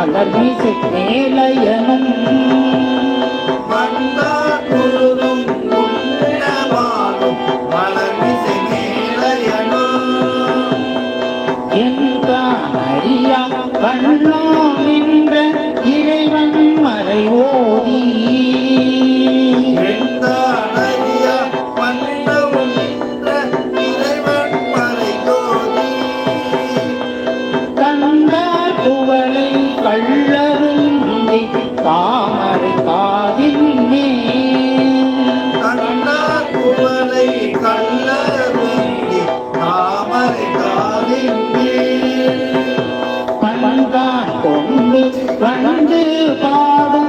மலர் வீசி மேலயனும் கண்ணோ நின்ற இறைவன் மறை ஓதி பாடு.